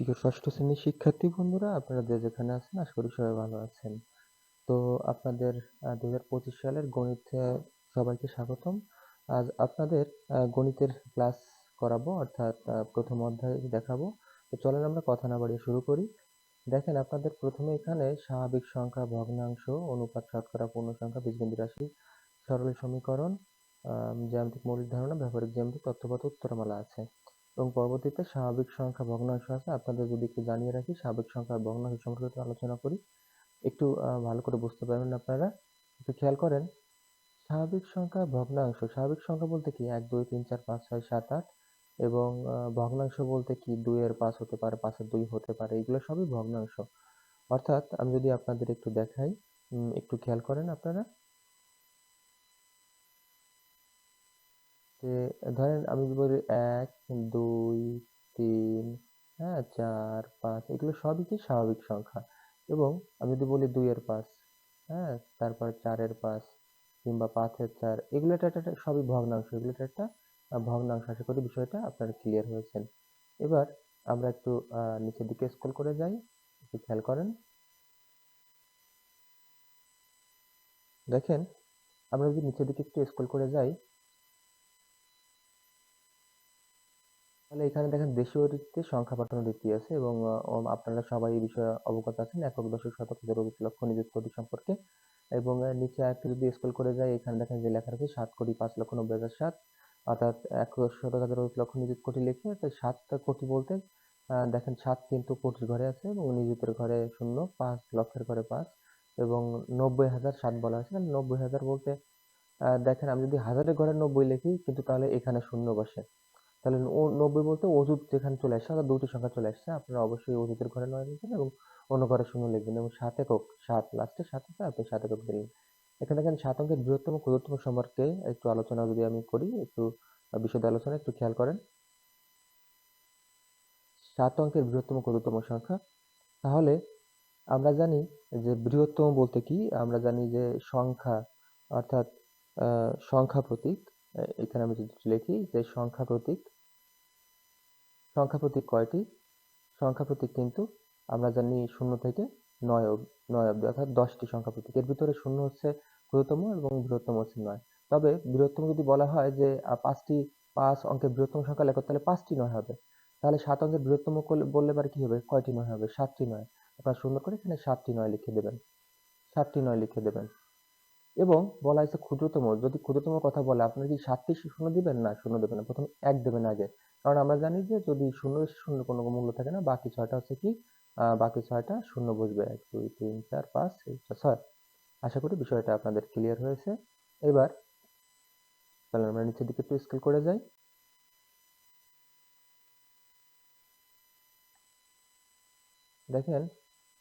ষষ্ঠ শ্রেণির শিক্ষার্থী বন্ধুরা, আপনারা যে যেখানে আছেন, আশা করি সবাই ভালো আছেন। তো আপনাদের দু হাজার পঁচিশ সালের গণিত সবাইকে স্বাগতম। আজ আপনাদের গণিতের ক্লাস করাবো, অর্থাৎ প্রথম অধ্যায় দেখাবো। তো চলেন আমরা কথা না বাড়িয়ে শুরু করি। দেখেন, আপনাদের প্রথমে এখানে স্বাভাবিক সংখ্যা, ভগ্নাংশ, অনুপাত, শতকরা, পূর্ণ সংখ্যা, বীজগণিত রাশি, সরল সমীকরণ জ্যামিতিক মৌলিক ধারণা, ব্যবহারিক জ্যামিতিক তথ্যগত উত্তরমালা আছে। এবং পরবর্তীতে স্বাভাবিক সংখ্যা ভগ্নাংশ আছে আপনাদের যদি একটু জানিয়ে রাখি, স্বাভাবিক সংখ্যা ভগ্নাংশ সম্পর্কে আলোচনা করি, একটু ভালো করে বুঝতে পারবেন আপনারা। একটু খেয়াল করেন, স্বাভাবিক সংখ্যা ভগ্নাংশ, স্বাভাবিক সংখ্যা বলতে কি? এক, দুই, তিন, চার, পাঁচ, ছয়, সাত, আট এবং ভগ্নাংশ বলতে কি? দুইয়ের পাঁচ হতে পারে পাঁচের দুই হতে পারে, এগুলো সবই ভগ্নাংশ। অর্থাৎ আমি যদি আপনাদের একটু দেখাই একটু খেয়াল করেন আপনারা। যে ধরেন আমি যদি বলি এক, দুই, তিন হ্যাঁ চার, পাঁচ, এগুলো সবই কি স্বাভাবিক সংখ্যা? এবং আমি যদি বলি দুইয়ের পাঁচ হ্যাঁ তারপর চারের পাঁচ কিংবা পাঁচের চার, এগুলো একটা সবই ভগ্নাংশ, এগুলো একটা ভগ্নাংশ। আশা করি বিষয়টা আপনারা ক্লিয়ার হয়েছেন। এবার আমরা একটু নিচের দিকে স্ক্রল করে যাই, একটু খেয়াল করেন। দেখেন, আমরা যদি নিচের দিকে একটু স্ক্রল করে যাই তাহলে এখানে দেখেন দেশীয় রীতিতে সংখ্যা পাঠানো রীতি আছে এবং আপনারা সবাই এই বিষয়ে অবগত আছেন। একক দশক শতক হাজার লক্ষ নিযুত কোটি সম্পর্কে। এবং নিচে আরেকটু যদি স্ক্রল করে যাই, এখানে দেখেন যে লেখা আছে সাত কোটি পাঁচ লক্ষ নব্বই হাজার সাত। অর্থাৎ এক শতক হাজার লক্ষ নিযুত কোটি লিখে সাতটা কোটি বলতে দেখেন সাত কিন্তু কোটির ঘরে আছে এবং নিযুতের ঘরে শূন্য, পাঁচ লক্ষের ঘরে পাঁচ। এবং নব্বই হাজার সাত বলা আছে নব্বই হাজার বলতে দেখেন আমি যদি হাজারের ঘরে নব্বই লিখি, কিন্তু তাহলে এখানে শূন্য বসে। তাহলে ও নব্বই বলতে অজুত যেখানে চলে আসছে অর্থাৎ দুটি সংখ্যা চলে আসছে আপনারা অবশ্যই অজুতের ঘরে নয় লিখবেন এবং অন্য ঘরে শূন্য লিখবেন এবং সাত একক, সাত লাস্টে সাত আছে, আপনি সাত একক দিলেন এখানে দেখেন সাত অঙ্কের বৃহত্তম ক্ষুদ্রতম সম্পর্কে একটু আলোচনা যদি আমি করি, একটু বিশদ আলোচনা, একটু খেয়াল করেন। সাত অঙ্কের বৃহত্তম ক্ষুদ্রতম সংখ্যা, তাহলে আমরা জানি যে বৃহত্তম বলতে কি? আমরা জানি যে সংখ্যা, অর্থাৎ সংখ্যা প্রতীক এখানে আমি যদি লিখি যে সংখ্যা প্রতীক সংখ্যা প্রতীক কয়টি? সংখ্যা প্রতীক কিন্তু আমরা জানি শূন্য থেকে নয় নয় অব্দি অর্থাৎ দশটি সংখ্যা প্রতীক। এর ভিতরে শূন্য হচ্ছে ক্ষুদ্রতম এবং বৃহত্তম হচ্ছে নয়। তবে বৃহত্তম যদি বলা হয় যে পাঁচটি, পাঁচ অঙ্কের বৃহত্তম সংখ্যা লেখো, তাহলে পাঁচটি নয় হবে। তাহলে সাত অঙ্কের বৃহত্তম বললে পারে কি হবে? কয়টি নয় হবে? সাতটি নয়। আপনারা শূন্য করে এখানে সাতটি নয় লিখে দেবেন। সাতটি নয় লিখে দেবেন। এবং বলা হয়েছে ক্ষুদ্রতম। যদি ক্ষুদ্রতম কথা বলে আপনারা কি সাতটি শূন্য দিবেন না, শূন্য দেবেন না, প্রথম এক দেবেন আগে। কারণ আমরা জানি যে যদি শূন্য শূন্য কোনো মূল্য থাকে না, বাকি ছয়টা হচ্ছে কি? বাকি ছয়টা শূন্য বসবে। এক, দুই, তিন, চার, পাঁচ, ছয় আশা করি বিষয়টা আপনাদের ক্লিয়ার হয়েছে। এবার, তাহলে আমরা নিচের দিকে একটু স্কেল করে যাই। দেখেন,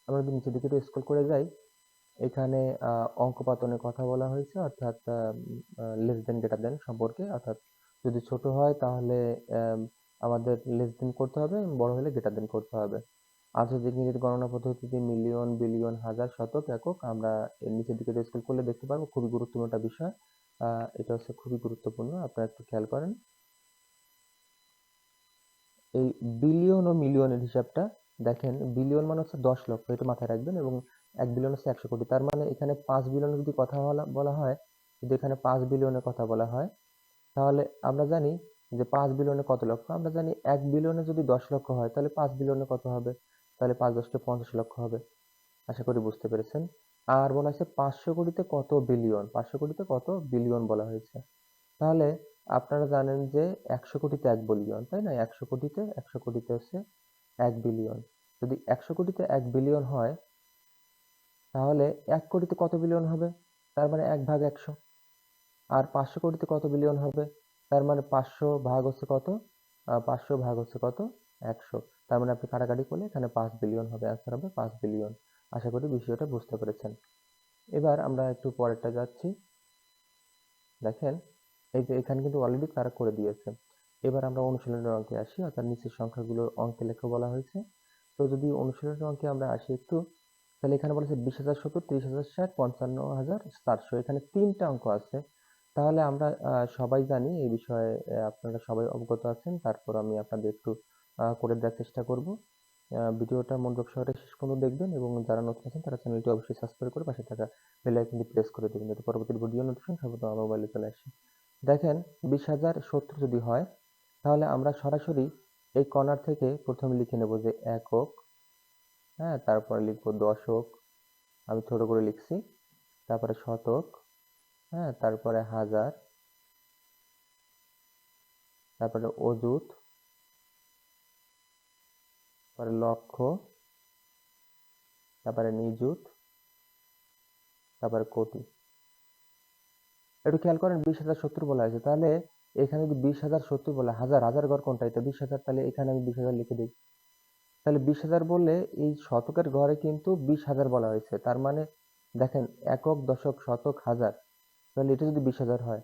আমরা যদি নিচের দিকে একটু স্কেল করে যাই এখানে অঙ্ক পাতনের কথা বলা হয়েছে, অর্থাৎ লেস দেন গ্রেটার দেন সম্পর্কে। অর্থাৎ যদি ছোট হয় তাহলে আমাদের লেস দেন করতে হবে, বড় হলে গ্রেটার দেন করতে হবে। আন্তর্জাতিক ইংরেজি গণনা পদ্ধতিতে মিলিয়ন বিলিয়ন হাজার, শতক, একক, আমরা এর নিচের দিকে স্কেল করলে দেখতে পারব, খুবই গুরুত্বপূর্ণ একটা বিষয়। এটা হচ্ছে খুবই গুরুত্বপূর্ণ, আপনারা একটু খেয়াল করেন। এই বিলিয়ন ও মিলিয়নের হিসাবটা দেখেন বিলিয়ন মানে হচ্ছে দশ লক্ষ, এটা মাথায় রাখবেন এবং এক বিলিয়ন হচ্ছে একশো কোটি। তার মানে এখানে পাঁচ বিলিয়নের যদি কথা বলা বলা হয়, যদি এখানে পাঁচ বিলিয়নের কথা বলা হয়, তাহলে আমরা জানি যে পাঁচ বিলিয়নে কত লক্ষ? আমরা জানি এক বিলিয়নে যদি দশ লক্ষ হয়, তাহলে পাঁচ বিলিয়নে কত হবে? তাহলে পাঁচ দশটা পঞ্চাশ লক্ষ হবে। আশা করি বুঝতে পেরেছেন। আর বলা হয়েছে পাঁচশো কোটিতে কত বিলিয়ন পাঁচশো কোটিতে কত বিলিয়ন বলা হয়েছে? তাহলে আপনারা জানেন যে একশো কোটিতে এক বিলিয়ন তাই না? একশো কোটিতে একশো কোটিতে হচ্ছে এক বিলিয়ন যদি একশো কোটিতে এক বিলিয়ন হয় তাহলে এক কোটিতে কত বিলিয়ন হবে? তার মানে এক ভাগ একশো। আর পাঁচশো কোটিতে কত বিলিয়ন হবে? তার মানে পাঁচশো ভাগ হচ্ছে কত? পাঁচশো ভাগ হচ্ছে কত? একশো। তার মানে আপনি কাটাকাটি করলে এখানে পাঁচ বিলিয়ন হবে অ্যান্সার হবে পাঁচ বিলিয়ন আশা করি বিষয়টা বুঝতে পেরেছেন। এবার আমরা একটু পরেরটা যাচ্ছি। দেখেন, এই যে এখানে কিন্তু অলরেডি তারা করে দিয়েছে। এবার আমরা অনুশীলনের অঙ্কে আসি, অর্থাৎ নিচের সংখ্যাগুলোর অঙ্কে লেখা বলা হয়েছে। তো যদি অনুশীলনের অঙ্কে আমরা আসি একটু তাহলে এখানে বলেছে বিশ হাজার সত্তর, ত্রিশ হাজার ষাট, পঞ্চান্ন হাজার চারশো এখানে তিনটা অঙ্ক আছে। তাহলে আমরা সবাই জানি এই বিষয়ে আপনারা সবাই অবগত আছেন। তারপর আমি আপনাদের একটু করে দেওয়ার চেষ্টা করব। ভিডিওটা মনোযোগ সহকারে শেষ পর্যন্ত দেখবেন এবং যারা নতুন আছেন, তারা চ্যানেলটি অবশ্যই সাবস্ক্রাইব করে পাশে থাকা বেল আইকনটি প্রেস করে দেবেন। যাতে পরবর্তী ভিডিও নোটিফিকেশন সর্বদা আমার মোবাইলে চলে আসে। দেখেন, বিশ হাজার সত্তর যদি হয়, তাহলে আমরা সরাসরি এই কর্নার থেকে প্রথমে লিখে নেব যে একক হ্যাঁ তারপরে লিখব দশক, আমি ছোট করে লিখছি। তারপরে শতক হ্যাঁ তারপরে হাজার, তারপরে অযুত, তারপরে লক্ষ, তারপরে নিযুত, তারপরে কোটি। একটু খেয়াল করেন বিশ হাজার সত্তর বলা হয়েছে। তাহলে এখানে যদি বিশ হাজার সত্তর বলে, হাজার হাজার ঘর কোনটা? এটা বিশ হাজার, তাহলে এখানে আমি বিশ হাজার লিখে দিই। তাহলে বিশ হাজার বললে এই শতকের ঘরে কিন্তু বিশ হাজার বলা হয়েছে। তার মানে দেখেন একক, দশক, শতক, হাজার। তাহলে এটা যদি বিশ হাজার হয়,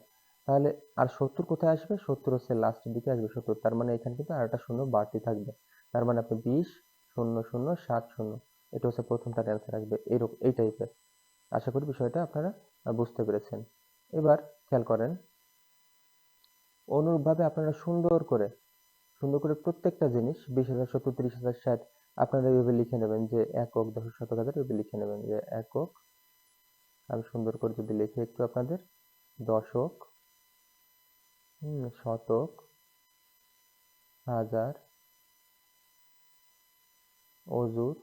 তাহলে আর সত্তর কোথায় আসবে? সত্তর হচ্ছে লাস্টের দিকে আসবে সত্তর। তার মানে এখানে কিন্তু আর একটা শূন্য বাড়তি থাকবে। তার মানে আপনি বিশ, শূন্য শূন্য, সাত, শূন্য, এটা হচ্ছে প্রথমটার অ্যান্সার আসবে এইরকম এই টাইপের আশা করি বিষয়টা আপনারা বুঝতে পেরেছেন। এবার খেয়াল করেন, অনুরূপভাবে আপনারা সুন্দর করে সুন্দর করে প্রত্যেকটা জিনিস বিশ হাজার, সত্তর, তিরিশ হাজার, ষাট, আপনারা এইভাবে লিখে নেবেন যে একক, দশ শতক হাজার এইভাবে লিখে নেবেন যে একক। আমি সুন্দর করে যদি লিখি একটু আপনাদের, দশক শতক, হাজার, অযুত,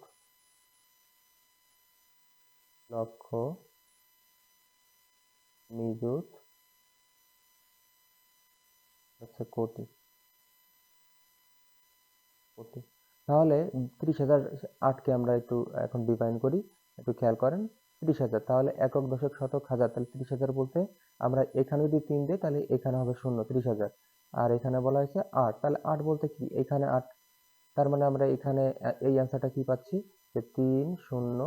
লক্ষ, নিযুত হচ্ছে কোটি। কোটি তাহলে ত্রিশ হাজার আটকে আমরা একটু এখন ডিফাইন করি, একটু খেয়াল করেন, ত্রিশ হাজার। তাহলে একক দশক শতক হাজার, তাহলে ত্রিশ হাজার বলতে আমরা এখানে যদি তিন দিই, তাহলে এখানে হবে শূন্য, ত্রিশ হাজার। আর এখানে বলা হয়েছে আট, তাহলে আট বলতে কি? এখানে আট, তার মানে আমরা এখানে এই অ্যান্সারটা কি পাচ্ছি? যে তিন, শূন্য,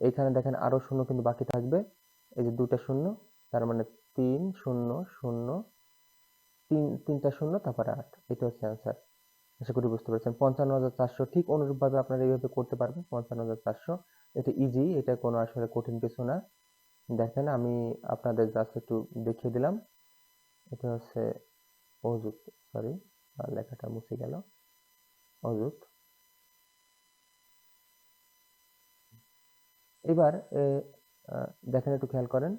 এখানে দেখেন আরও শূন্য কিন্তু বাকি থাকবে। এই যে দুটা শূন্য, তার মানে তিন, শূন্য শূন্য, তিন, তিনটা শূন্য, তারপরে আট, এটা হচ্ছে অ্যান্সার আশা করি বুঝতে পারছেন। পঞ্চান্ন হাজার চারশো ঠিক অনুরূপভাবে আপনারা এইভাবে করতে পারবেন, পঞ্চান্ন হাজার চারশো। এটা ইজি এটা কোনো আসলে কঠিন কিছু না। দেখেন, আমি আপনাদের জাস্ট একটু দেখিয়ে দিলাম। এটা হচ্ছে অযুত সরি লেখাটা মুছে গেল। অযুত। এবার দেখেন, একটু খেয়াল করেন।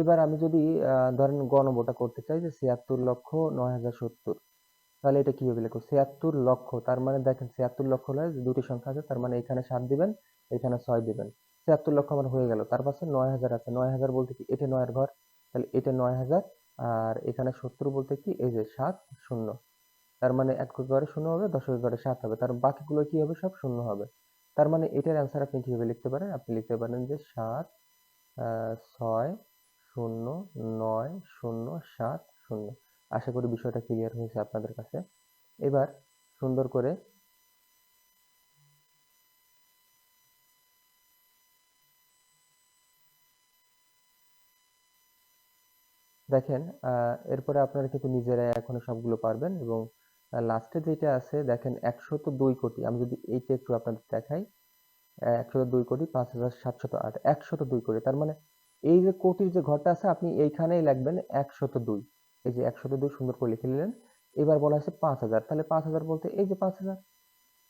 এবার আমি যদি ধরেন গ নম্বরটা করতে চাই যে ছিয়াত্তর লক্ষ নয় হাজার সত্তর, তাহলে এটা কীভাবে লিখব? ছিয়াত্তর লক্ষ, তার মানে দেখেন ছিয়াত্তর লক্ষ হলে দুটি সংখ্যা আছে, তার মানে এখানে সাত দিবেন, এখানে ছয় দিবেন। ছিয়াত্তর লক্ষ আমার হয়ে গেল, তার পাশে নয় হাজার আছে, নয় হাজার বলতে কি এটা নয়ের ঘর, তাহলে এটা নয় হাজার, আর এখানে সত্তর বলতে কি এই যে সাত শূন্য, তার মানে এক ঘরে শূন্য হবে, দশ ঘরে সাত হবে, তার বাকিগুলো কি হবে? সব শূন্য হবে। তার মানে এটার অ্যান্সার আপনি কীভাবে লিখতে পারেন? আপনি লিখতে পারেন যে সাত ছয় শূন্য, নয়, শূন্য, সাত, শূন্য। আশা করি বিষয়টা ক্লিয়ার হয়েছে আপনাদের কাছে। এবার সুন্দর করে দেখেন এরপরে আপনারা কিন্তু নিজেরাই এখনও সবগুলো পারবেন এবং লাস্টে যেটা আছে, দেখেন একশত দুই কোটি। আমি যদি এইটা একটু আপনাদের দেখাই একশত দুই কোটি, পাঁচ হাজার সাতশত আট, একশত দুই কোটি। তার মানে এই যে কোটির যে ঘরটা আছে, আপনি এইখানেই লিখবেন একশত দুই। এই যে একশত দুই সুন্দর করে লিখে নিলেন। এবার বলা হয়েছে পাঁচ হাজার। তাহলে পাঁচ হাজার বলতে এই যে পাঁচ হাজার।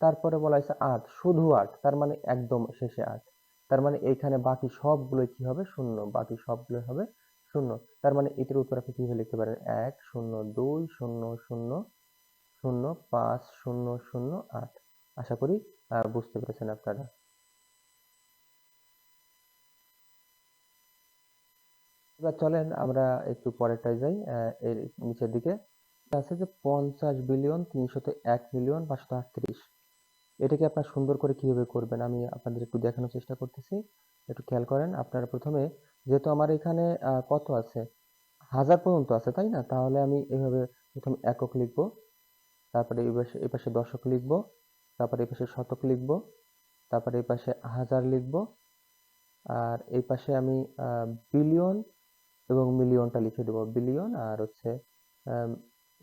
তারপরে বলা হয়েছে আট। শুধু আট, তার মানে একদম শেষে আট। তার মানে এইখানে বাকি সবগুলো কি হবে? শূন্য। বাকি সবগুলো হবে শূন্য। তার মানে এটির উত্তর আপনি কীভাবে লিখতে পারেন? এক, শূন্য, দুই, শূন্য শূন্য শূন্য, পাঁচ, শূন্য শূন্য, আট। আশা করি বুঝতে পেরেছেন আপনারা। এবার চলেন আমরা একটু পরেরটায় যাই আহ, এর নিচের দিকে। আছে যে পঞ্চাশ বিলিয়ন তিনশত এক মিলিয়ন পাঁচশত আটত্রিশ। এটাকে আপনার সুন্দর করে কীভাবে করবেন আমি আপনাদের একটু দেখানোর চেষ্টা করতেছি। একটু খেয়াল করেন আপনারা প্রথমে যেহেতু আমার এখানে আহ, কত আছে? হাজার পর্যন্ত আছে তাই না? তাহলে আমি এভাবে প্রথম একক লিখব তারপরে এই পাশে এই পাশে দশক লিখব তারপরে এই পাশে শতক লিখব তারপরে এই পাশে হাজার লিখব আর এই পাশে আমি বিলিয়ন এবং মিলিয়নটা লিখে দেবো। বিলিয়ন আর হচ্ছে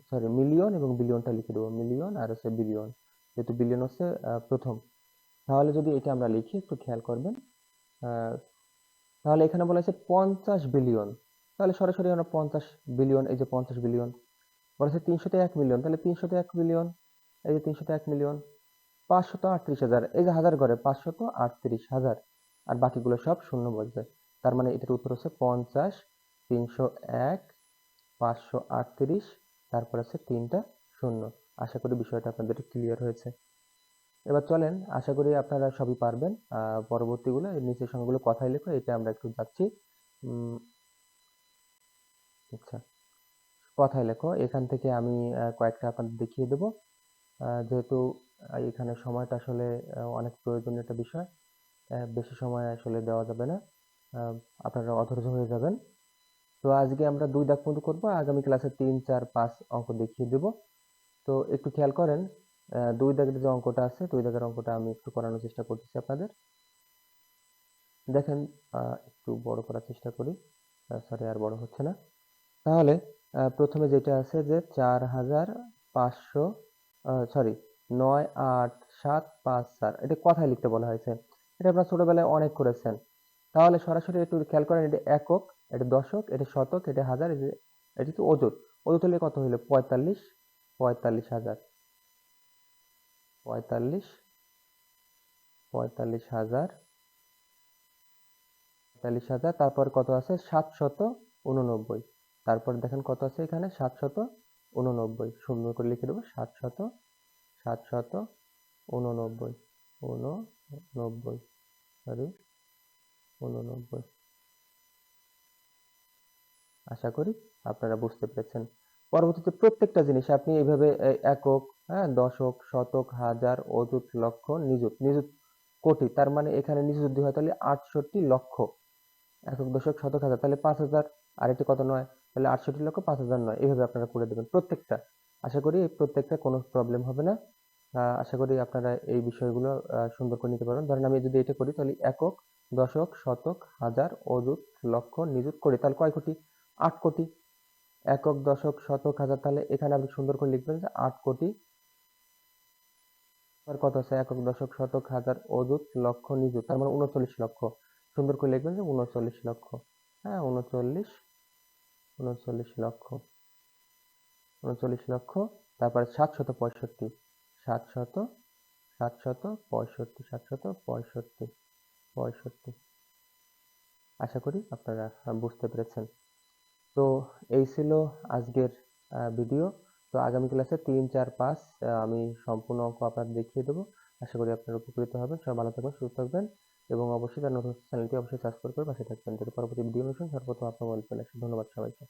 সরি মিলিয়ন এবং বিলিয়নটা লিখে দেবো। মিলিয়ন আর হচ্ছে বিলিয়ন, যেহেতু বিলিয়ন হচ্ছে প্রথম। তাহলে যদি এটা আমরা লিখি, একটু খেয়াল করবেন তাহলে এখানে বলা হয়েছে পঞ্চাশ বিলিয়ন। তাহলে সরাসরি আমরা পঞ্চাশ বিলিয়ন, এই যে পঞ্চাশ বিলিয়ন, বলা বলেছে তিনশোতে এক মিলিয়ন। তাহলে তিনশোতে এক মিলিয়ন এই যে তিনশোতে এক মিলিয়ন, পাঁচশত আটত্রিশ হাজার, এই যে হাজার ঘরে পাঁচশত আটত্রিশ হাজার। আর বাকিগুলো সব শূন্য বসবে তার মানে এটার উত্তর হচ্ছে পঞ্চাশ তিনশো এক, পাঁচশো আটত্রিশ, তারপর আছে তিনটা শূন্য। আশা করি বিষয়টা আপনাদের ক্লিয়ার হয়েছে। এবার চলেন, আশা করি আপনারা সবই পারবেন। পরবর্তীগুলো নিচের সংখ্যাগুলো কথাই লেখো, এটা আমরা একটু যাচ্ছি। আচ্ছা কথাই লেখো। এখান থেকে আমি কয়েকটা আপনাদের দেখিয়ে দেবো। যেহেতু এখানে সময়টা আসলে অনেক প্রয়োজনীয় একটা বিষয় বেশি সময় আসলে দেওয়া যাবে না। আপনারা অধৈর্য হয়ে যাবেন। তো আজকে আমরা দুই দাগ পর্যন্ত করব। আগামী ক্লাসে তিন, চার, পাঁচ অঙ্ক দেখিয়ে দেব। তো একটু খেয়াল করেন দুই দাগের যে অঙ্কটা আছে, দুই দাগের অঙ্কটা আমি একটু করানোর চেষ্টা করতেছি আপনাদের। দেখেন একটু বড় করার চেষ্টা করি। সরি আর বড় হচ্ছে না। তাহলে প্রথমে যেটা আছে যে চার হাজার পাঁচশো সরি নয়, আট, সাত, পাঁচ, চার, এটা কথায় লিখতে বলা হয়েছে। এটা আপনারা ছোটবেলায় অনেক করেছেন। তাহলে সরাসরি একটু খেয়াল করেন, এটা একক। এটা দশক, এটা শতক, এটা হাজার, এটা তো অযুত অযুত হলে কত হইল? পঁয়তাল্লিশ পঁয়তাল্লিশ হাজার। পঁয়তাল্লিশ পঁয়তাল্লিশ হাজার পঁয়তাল্লিশ হাজার, তারপর কত আছে? সাতশত উননব্বই তারপর দেখেন কত আছে এখানে? সাতশত উননব্বই সুন্দর করে লিখে দেবো। সাতশত সাতশত উননব্বই উননব্বই সরি উননব্বই আশা করি আপনারা বুঝতে পেরেছেন। পরবর্তীতে প্রত্যেকটা জিনিস আপনি এইভাবে একক হ্যাঁ দশক, শতক, হাজার, অযুত, লক্ষ, নিযুত নিযুত কোটি, তার মানে এখানে নিযুত যদি হয় তাহলে আটষট্টি লক্ষ। একক, দশক, শতক, হাজার, তাহলে পাঁচ হাজার, আর এটি কত নয়? তাহলে আটষট্টি লক্ষ, পাঁচ হাজার নয়। এইভাবে আপনারা করে দেবেন প্রত্যেকটা। আশা করি প্রত্যেকটা কোনো প্রবলেম হবে না। আশা করি আপনারা এই বিষয়গুলো সুন্দর করে নিতে পারবেন। ধরেন আমি যদি এটা করি, তাহলে একক, দশক, শতক, হাজার, অযুত, লক্ষ, নিযুত, কোটি, তাহলে কয় কোটি? আট কোটি। একক দশক শতক হাজার। তাহলে এখানে আপনি সুন্দর করে লিখবেন যে আট কোটি। কত আছে? একক দশক শতক হাজার অযুত লক্ষ নিযুত। তার মানে উনচল্লিশ লক্ষ। সুন্দর করে লিখবেন যে উনচল্লিশ লক্ষ। হ্যাঁ উনচল্লিশ উনচল্লিশ লক্ষ উনচল্লিশ লক্ষ, তারপরে সাতশত পঁয়ষট্টি সাতশত সাতশত পঁয়ষট্টি সাতশত পঁয়ষট্টি পঁয়ষট্টি। আশা করি আপনারা বুঝতে পেরেছেন। তো এই ছিল আজকের ভিডিও তো আগামী ক্লাসে তিন, চার, পাঁচ আমি সম্পূর্ণ অঙ্ক আপনাদের দেখিয়ে দেবো। আশা করি আপনারা উপকৃত হবেন। সবাই ভালো থাকবেন, সুস্থ থাকবেন এবং অবশ্যই তার নতুন চ্যানেলটি অবশ্যই সাবস্ক্রাইব করে পাশে থাকবেন। যদি পরবর্তী ভিডিও অনুষ্ঠান সর্বপ্রথম আপনার মোবাইল ধন্যবাদ সবাইকে।